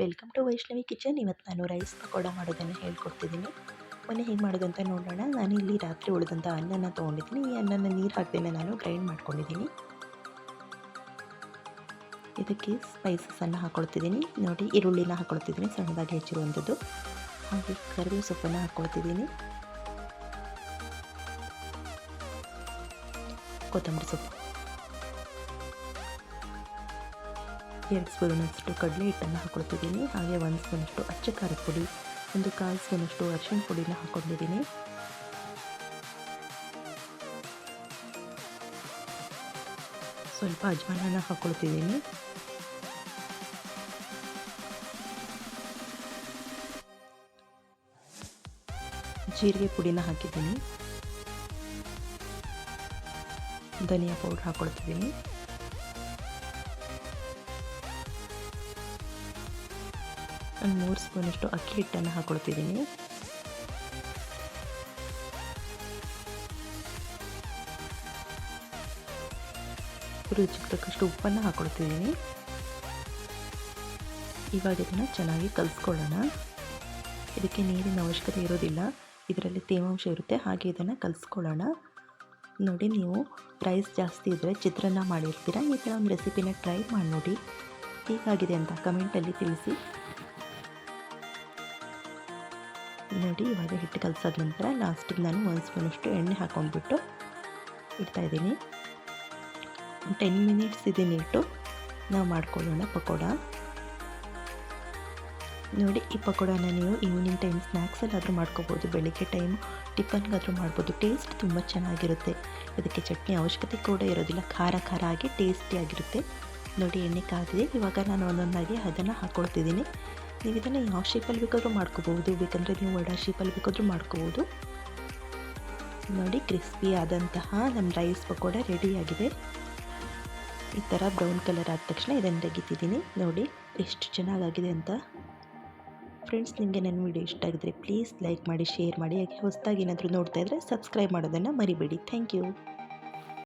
Welcome to Vaishnavi kitchen ಇವತ್ತು ನಾನು rice pakoda ಮಾಡೋದನ್ನು ಹೇಳ್ಕೊಡ್ತಿದ್ದೀನಿ. ಮೊನ್ನೆ ಹೇಗೆ ಮಾಡೋದು ಅಂತ ನೋಡೋಣ. ನಾನು ಇಲ್ಲಿ ರಾತ್ರಿ ಉಳಿದಂಥ ಅನ್ನನ ತೊಗೊಂಡಿದ್ದೀನಿ. ಈ ಅನ್ನನ ನೀರು ಹಾಕ್ದೇನೆ ನಾನು ಗ್ರೈಂಡ್ ಮಾಡ್ಕೊಂಡಿದ್ದೀನಿ. ಇದಕ್ಕೆ ಸ್ಪೈಸಸನ್ನು ಹಾಕ್ಕೊಳ್ತಿದ್ದೀನಿ ನೋಡಿ, ಈರುಳ್ಳಿನ ಹಾಕ್ಕೊಳ್ತಿದ್ದೀನಿ ಸಣ್ಣದಾಗಿ ಹೆಚ್ಚಿರುವಂಥದ್ದು ಹಾಗೆ ಕರಿಬೇವು ಸೊಪ್ಪನ್ನು ಹಾಕ್ಕೊಳ್ತಿದ್ದೀನಿ ಕೊತ್ತಂಬರಿ ಸೊಪ್ಪು. ಎರಡು ಸ್ಪೂನಷ್ಟು ಕಡಲೆ ಹಿಟ್ಟನ್ನು ಹಾಕೊಳ್ತಿದ್ದೀನಿ ಹಾಗೆ ಒಂದು ಸ್ಪೂನಷ್ಟು ಅಚ್ಚ ಖಾರದ ಪುಡಿ, ಒಂದು ಕಾಲು ಸ್ಪೂನಷ್ಟು ಅರಿಶಿಣ ಪುಡಿನ ಹಾಕೊಂಡಿದ್ದೀನಿ ಸ್ವಲ್ಪ ಅಜ್ವಾನನ ಹಾಕೊಳ್ತಿದ್ದೀನಿ ಜೀರಿಗೆ ಪುಡಿನ ಹಾಕಿದ್ದೀನಿ. ಧನಿಯಾ ಪೌಡ್ರ್ ಹಾಕ್ಕೊಳ್ತಿದ್ದೀನಿ. ಒಂದು ಮೂರು ಸ್ಪೂನಷ್ಟು ಅಕ್ಕಿ ಹಿಟ್ಟನ್ನು ಹಾಕ್ಕೊಳ್ತಿದ್ದೀನಿ. ರುಚಿಗೆ ತಕ್ಕಷ್ಟು ಉಪ್ಪನ್ನು ಹಾಕ್ಕೊಳ್ತಿದ್ದೀನಿ. ಇವಾಗ ಇದನ್ನು ಚೆನ್ನಾಗಿ ಕಲಿಸ್ಕೊಳ್ಳೋಣ. ಇದಕ್ಕೆ ನೀರಿನ ಅವಶ್ಯಕತೆ ಇರೋದಿಲ್ಲ. ಇದರಲ್ಲಿ ತೇವಾಂಶ ಇರುತ್ತೆ. ಹಾಗೆ ಇದನ್ನು ಕಲಿಸ್ಕೊಳ್ಳೋಣ. ನೋಡಿ, ನೀವು ರೈಸ್ ಜಾಸ್ತಿ ಇದ್ದರೆ ಚಿತ್ರಾನ್ನ ಮಾಡಿರ್ತೀರಾ? ಈ ಥರ ಒಂದು ರೆಸಿಪಿನ ಟ್ರೈ ಮಾಡಿ ನೋಡಿ ಹೇಗಾಗಿದೆ ಅಂತ ಕಮೆಂಟಲ್ಲಿ ತಿಳಿಸಿ. ನೋಡಿ, ಇವಾಗ ಹಿಟ್ಟು ಕಲಸಾದ ನಂತರ ಲಾಸ್ಟಿಗೆ ನಾನು ಒಂದು ಸ್ಪೂನಷ್ಟು ಎಣ್ಣೆ ಹಾಕೊಂಡ್ಬಿಟ್ಟು ಇಡ್ತಾಯಿದ್ದೀನಿ ಟೆನ್ ಮಿನಿಟ್ಸ್ ಇದೆ ಇಟ್ಟು ನಾವು ಮಾಡ್ಕೊಳ್ಳೋಣ ಪಕೋಡ. ನೋಡಿ, ಈ ಪಕೋಡಾನ ನೀವು ಈವ್ನಿಂಗ್ ಟೈಮ್ ಸ್ನ್ಯಾಕ್ಸಲ್ಲಾದರೂ ಮಾಡ್ಕೋಬೋದು, ಬೆಳಿಗ್ಗೆ ಟೈಮ್ ಟಿಫನ್ಗಾದರೂ ಮಾಡ್ಬೋದು. ಟೇಸ್ಟ್ ತುಂಬ ಚೆನ್ನಾಗಿರುತ್ತೆ. ಇದಕ್ಕೆ ಚಟ್ನಿ ಅವಶ್ಯಕತೆ ಕೂಡ ಇರೋದಿಲ್ಲ. ಖಾರ ಖಾರ ಆಗಿ ಟೇಸ್ಟಿಯಾಗಿರುತ್ತೆ ನೋಡಿ, ಎಣ್ಣೆ ಕಾದಿದೆ. ಇವಾಗ ನಾನು ಒಂದೊಂದಾಗಿ ಅದನ್ನು ಹಾಕ್ಕೊಳ್ತಿದ್ದೀನಿ ನೀವು ಇದನ್ನು ಯಾವ ಶೇಪಲ್ಲಿ ಬೇಕಾದರೂ ಮಾಡ್ಕೋಬೋದು ಬೇಕಂದರೆ ನೀವು ವಡಾ ಶೇಪಲ್ಲಿ ಬೇಕಾದರೂ ಮಾಡ್ಕೋಬೋದು ನೋಡಿ ಕ್ರಿಸ್ಪಿ ಆದಂತಹ ನಮ್ಮ ರೈಸ್ ಪಕೋಡ ರೆಡಿಯಾಗಿದೆ ಈ ಥರ ಬ್ರೌನ್ ಕಲರ್ ಆದ ತಕ್ಷಣ ಇದನ್ನು ತೆಗಿತಿದ್ದೀನಿ. ನೋಡಿ, ಎಷ್ಟು ಚೆನ್ನಾಗಾಗಿದೆ ಅಂತ. ಫ್ರೆಂಡ್ಸ್ ನಿಮಗೆ ನನ್ನ ವಿಡಿಯೋ ಇಷ್ಟ ಆಗಿದ್ರೆ ಪ್ಲೀಸ್ ಲೈಕ್ ಮಾಡಿ ಶೇರ್ ಮಾಡಿ. ಹಾಗೆ ಹೊಸದಾಗಿ ಏನಾದರೂ ನೋಡ್ತಾ ಇದ್ದರೆ ಸಬ್ಸ್ಕ್ರೈಬ್ ಮಾಡೋದನ್ನು ಮರಿಬೇಡಿ. Thank you